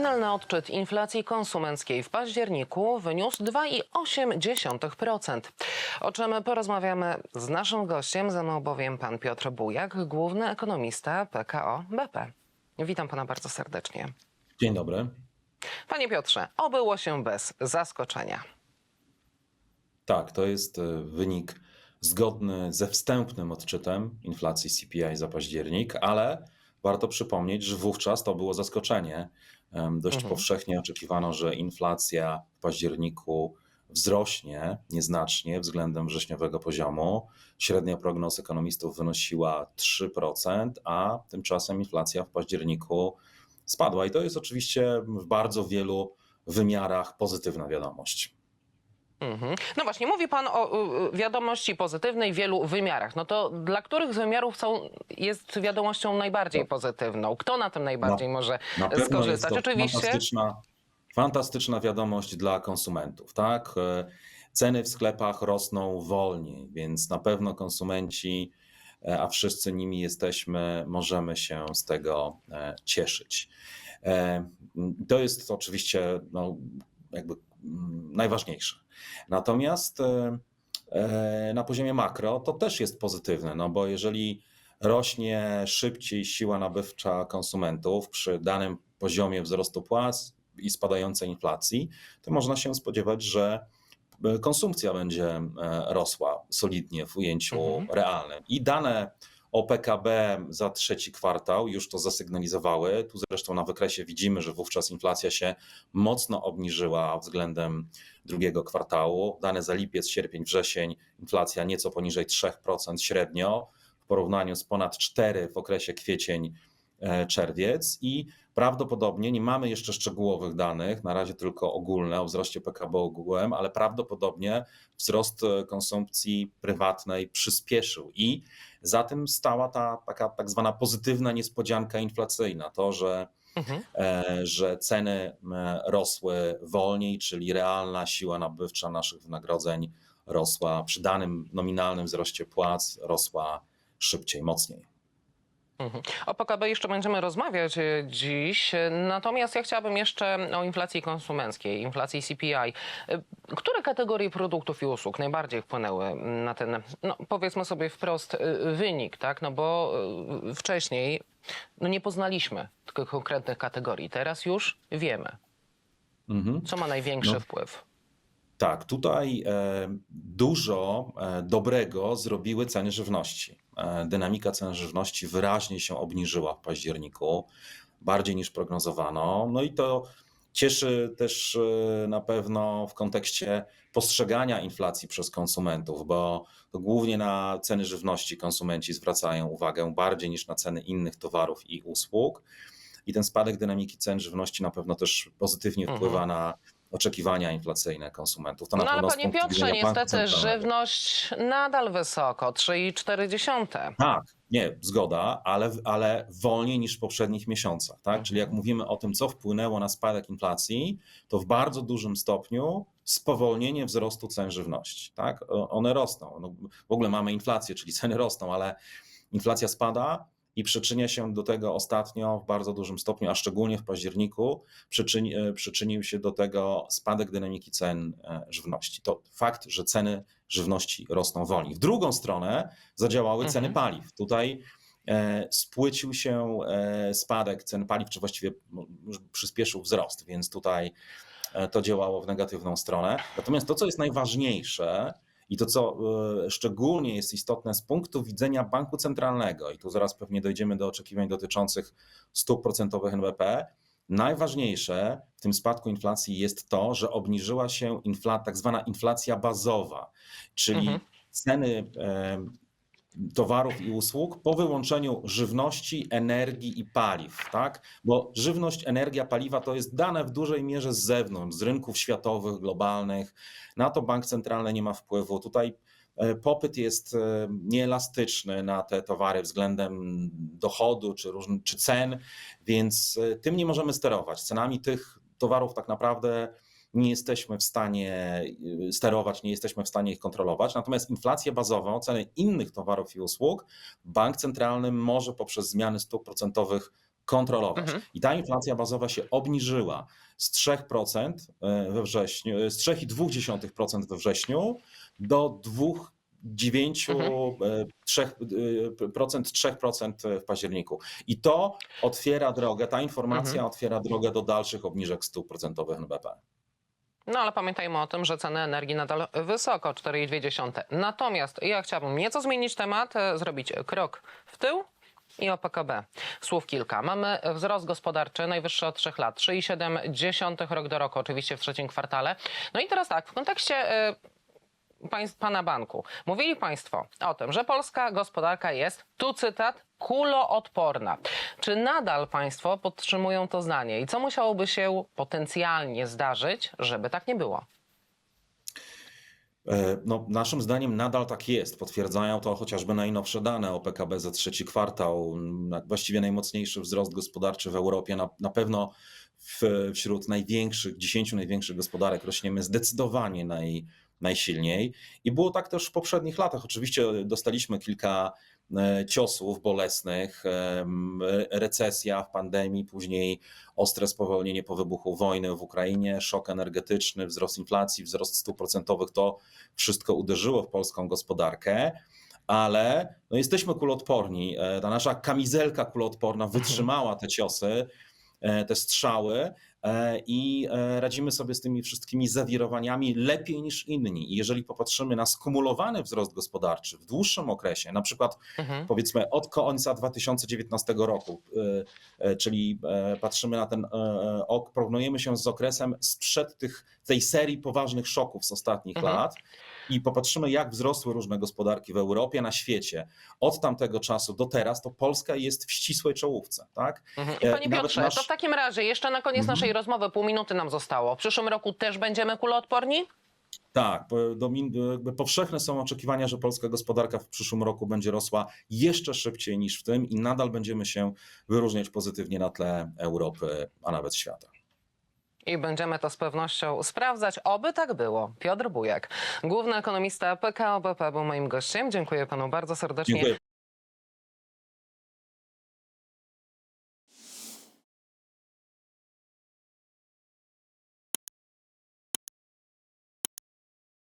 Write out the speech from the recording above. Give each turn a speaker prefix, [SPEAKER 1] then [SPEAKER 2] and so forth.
[SPEAKER 1] Finalny odczyt inflacji konsumenckiej w październiku wyniósł 2,8%. O czym porozmawiamy z naszym gościem, ze mną bowiem pan Piotr Bujak, główny ekonomista PKO BP. Witam pana bardzo serdecznie.
[SPEAKER 2] Dzień dobry.
[SPEAKER 1] Panie Piotrze, obyło się bez zaskoczenia.
[SPEAKER 2] Tak, to jest e, wynik zgodny ze wstępnym odczytem inflacji CPI za październik, ale warto przypomnieć, że wówczas to było zaskoczenie. Dość
[SPEAKER 1] Mhm.
[SPEAKER 2] powszechnie oczekiwano, że inflacja w październiku wzrośnie nieznacznie względem wrześniowego poziomu. Średnia prognoz ekonomistów wynosiła 3%, a tymczasem inflacja w październiku spadła. I to jest oczywiście w bardzo wielu wymiarach pozytywna wiadomość.
[SPEAKER 1] Mhm. No właśnie, mówi pan o y, y, wiadomości pozytywnej w wielu wymiarach. No to dla których z wymiarów są, jest wiadomością najbardziej
[SPEAKER 2] No.
[SPEAKER 1] pozytywną? Kto na tym najbardziej może
[SPEAKER 2] Na pewno jest
[SPEAKER 1] skorzystać?
[SPEAKER 2] to
[SPEAKER 1] Oczywiście.
[SPEAKER 2] fantastyczna, fantastyczna wiadomość dla konsumentów, tak? E, Ceny w sklepach rosną wolniej, więc na pewno konsumenci, e, a wszyscy nimi jesteśmy, możemy się z tego e, cieszyć. E, To jest oczywiście no, jakby najważniejsze. Natomiast e, e, na poziomie makro to też jest pozytywne, no bo jeżeli rośnie szybciej siła nabywcza konsumentów przy danym poziomie wzrostu płac i spadającej inflacji, to można się spodziewać, że e, konsumpcja będzie rosła solidnie w ujęciu
[SPEAKER 1] Mhm.
[SPEAKER 2] realnym. I dane o PKB za trzeci kwartał już to zasygnalizowały. Tu zresztą na wykresie widzimy, że wówczas inflacja się mocno obniżyła względem drugiego kwartału. Dane za lipiec, sierpień, wrzesień, inflacja nieco poniżej 3% średnio w porównaniu z ponad 4 w okresie kwiecień, e, czerwiec i prawdopodobnie nie mamy jeszcze szczegółowych danych, na razie tylko ogólne o wzroście PKB ogółem, ale prawdopodobnie wzrost e, konsumpcji prywatnej przyspieszył i za tym stała ta taka tak zwana pozytywna niespodzianka inflacyjna, to, że
[SPEAKER 1] Mhm.
[SPEAKER 2] e, że ceny rosły wolniej, czyli realna siła nabywcza naszych wynagrodzeń rosła przy danym nominalnym wzroście płac, rosła szybciej, mocniej.
[SPEAKER 1] Mhm. O PKB jeszcze będziemy rozmawiać e, dziś, e, natomiast ja chciałabym jeszcze o inflacji konsumenckiej, inflacji CPI. E, Które kategorie produktów i usług najbardziej wpłynęły na ten, no powiedzmy sobie wprost, wynik, tak? No bo wcześniej no nie poznaliśmy tych konkretnych kategorii, teraz już wiemy,
[SPEAKER 2] Mhm.
[SPEAKER 1] co ma największy
[SPEAKER 2] No.
[SPEAKER 1] wpływ.
[SPEAKER 2] Tak, tutaj e, dużo e, dobrego zrobiły ceny żywności. E, Dynamika cen żywności wyraźnie się obniżyła w październiku, bardziej niż prognozowano. No i to cieszy też na pewno w kontekście postrzegania inflacji przez konsumentów, bo głównie na ceny żywności konsumenci zwracają uwagę bardziej niż na ceny innych towarów i usług. I ten spadek dynamiki cen żywności na pewno też pozytywnie
[SPEAKER 1] Mhm.
[SPEAKER 2] wpływa na oczekiwania inflacyjne konsumentów. To na
[SPEAKER 1] No ale panie Piotrze, niestety żywność nadal wysoko, 3,4.
[SPEAKER 2] Tak, nie, zgoda, ale, ale wolniej niż w poprzednich miesiącach. Tak? Czyli jak mówimy o tym, co wpłynęło na spadek inflacji, to w bardzo dużym stopniu spowolnienie wzrostu cen żywności. Tak? One rosną. No, w ogóle mamy inflację, czyli ceny rosną, ale inflacja spada i przyczynia się do tego ostatnio w bardzo dużym stopniu, a szczególnie w październiku, przyczyni, e, przyczynił się do tego spadek dynamiki cen e, żywności. To fakt, że ceny żywności rosną wolniej. W drugą stronę zadziałały
[SPEAKER 1] Mhm.
[SPEAKER 2] ceny paliw. Tutaj e, spłycił się spadek cen paliw, czy właściwie no, przyspieszył wzrost, więc tutaj to działało w negatywną stronę. Natomiast to, co jest najważniejsze i to, co e, szczególnie jest istotne z punktu widzenia banku centralnego, i tu zaraz pewnie dojdziemy do oczekiwań dotyczących stóp procentowych NBP, najważniejsze w tym spadku inflacji jest to, że obniżyła się infla, tak zwana inflacja bazowa, czyli
[SPEAKER 1] Mhm.
[SPEAKER 2] ceny e, towarów i usług po wyłączeniu żywności, energii i paliw, tak? Bo żywność, energia, paliwa to jest dane w dużej mierze z zewnątrz, z rynków światowych, globalnych. Na to bank centralny nie ma wpływu. Tutaj e, popyt jest e, nieelastyczny na te towary względem dochodu czy, czy cen, więc e, tym nie możemy sterować. Cenami tych towarów tak naprawdę nie jesteśmy w stanie y, sterować, nie jesteśmy w stanie ich kontrolować. Natomiast inflację bazową, ceny innych towarów i usług, bank centralny może poprzez zmiany stóp procentowych kontrolować.
[SPEAKER 1] Mhm.
[SPEAKER 2] I ta inflacja bazowa się obniżyła z 3% we wrześniu, z 3,2% we wrześniu do 2,9%
[SPEAKER 1] Mhm.
[SPEAKER 2] 3%, 3% w październiku. I to otwiera drogę, ta informacja
[SPEAKER 1] Mhm.
[SPEAKER 2] otwiera drogę do dalszych obniżek stóp procentowych NBP.
[SPEAKER 1] No ale pamiętajmy o tym, że ceny energii nadal wysoko, 4,2. Natomiast ja chciałabym nieco zmienić temat, e, zrobić krok w tył i o PKB. Słów kilka. Mamy wzrost gospodarczy najwyższy od 3 lat, 3,7 rok do roku, oczywiście w trzecim kwartale. No i teraz tak, w kontekście e, pana banku. Mówili Państwo o tym, że polska gospodarka jest, tu cytat, kuloodporna. Czy nadal Państwo podtrzymują to zdanie i co musiałoby się potencjalnie zdarzyć, żeby tak nie było?
[SPEAKER 2] E, No, naszym zdaniem nadal tak jest. Potwierdzają to chociażby najnowsze dane o PKB za trzeci kwartał. Właściwie najmocniejszy wzrost gospodarczy w Europie. Na, na pewno w, wśród największych, 10 największych gospodarek rośniemy zdecydowanie naj, najsilniej. I było tak też w poprzednich latach. Oczywiście dostaliśmy kilka e, ciosów bolesnych, em, recesja w pandemii, później ostre spowolnienie po wybuchu wojny w Ukrainie, szok energetyczny, wzrost inflacji, wzrost stóp procentowych, to wszystko uderzyło w polską gospodarkę, ale no jesteśmy kuloodporni. E, Ta nasza kamizelka kuloodporna wytrzymała te ciosy, e, te strzały e, i e, radzimy sobie z tymi wszystkimi zawirowaniami lepiej niż inni. I jeżeli popatrzymy na skumulowany wzrost gospodarczy w dłuższym okresie, na przykład
[SPEAKER 1] Mhm.
[SPEAKER 2] powiedzmy od końca 2019 roku, czyli e, patrzymy na ten, e, e, ok- porównujemy się z okresem sprzed tych, tej serii poważnych szoków z ostatnich
[SPEAKER 1] Mhm.
[SPEAKER 2] lat i popatrzymy jak wzrosły różne gospodarki w Europie, na świecie. Od tamtego czasu do teraz to Polska jest w ścisłej czołówce, tak?
[SPEAKER 1] Mhm. I
[SPEAKER 2] E,
[SPEAKER 1] Panie
[SPEAKER 2] nawet
[SPEAKER 1] Piotrze,
[SPEAKER 2] nasz-
[SPEAKER 1] to w takim razie jeszcze na koniec
[SPEAKER 2] Mhm.
[SPEAKER 1] naszej rozmowy, pół minuty nam zostało. W przyszłym roku też będziemy kuloodporni?
[SPEAKER 2] Tak, powszechne są oczekiwania, że polska gospodarka w przyszłym roku będzie rosła jeszcze szybciej niż w tym i nadal będziemy się wyróżniać pozytywnie na tle Europy, a nawet świata.
[SPEAKER 1] I będziemy to z pewnością sprawdzać, oby tak było. Piotr Bujak, główny ekonomista PKO BP był moim gościem. Dziękuję panu bardzo serdecznie.
[SPEAKER 2] Dziękuję.